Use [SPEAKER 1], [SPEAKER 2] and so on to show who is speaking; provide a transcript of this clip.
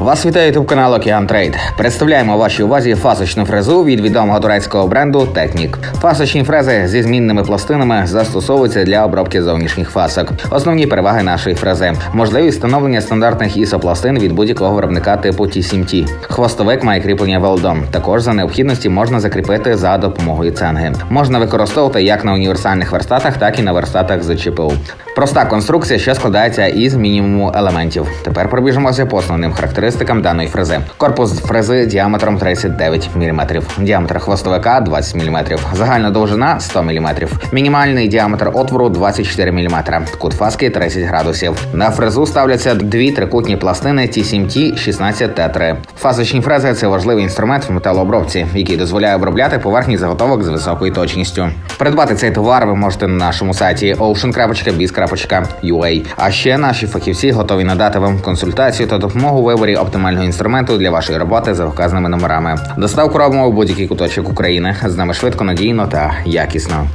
[SPEAKER 1] Вас вітає ютуб канал Океан Трейд. Представляємо вашій увазі фасочну фрезу від відомого турецького бренду Технік. Фасочні фрези зі змінними пластинами застосовуються для обробки зовнішніх фасок. Основні переваги нашої фрези: можливість встановлення стандартних ісопластин від будь-якого виробника типу T7T. Хвостовик має кріплення велдом. Також за необхідності можна закріпити за допомогою ценги. Можна використовувати як на універсальних верстатах, так і на верстатах з ЧПУ. Проста конструкція, що складається із мінімуму елементів. Тепер пробіжимося по основним характеристикам даної фрези. Корпус фрези діаметром 39 мм, діаметр хвостовика 20 мм, загальна довжина 100 мм, мінімальний діаметр отвору 24 мм, кут фаски 30 градусів. На фрезу ставляться дві трикутні пластини T7T 16T3. Фасочні фрези це важливий інструмент в металообробці, який дозволяє обробляти поверхні заготовок з високою точністю. Придбати цей товар ви можете на нашому сайті ocean.biz.ua. А ще наші фахівці готові надати вам консультацію та допомогу у виборі оптимального інструменту для вашої роботи за вказаними номерами. Доставку робимо в будь-який куточок України. З нами швидко, надійно та якісно.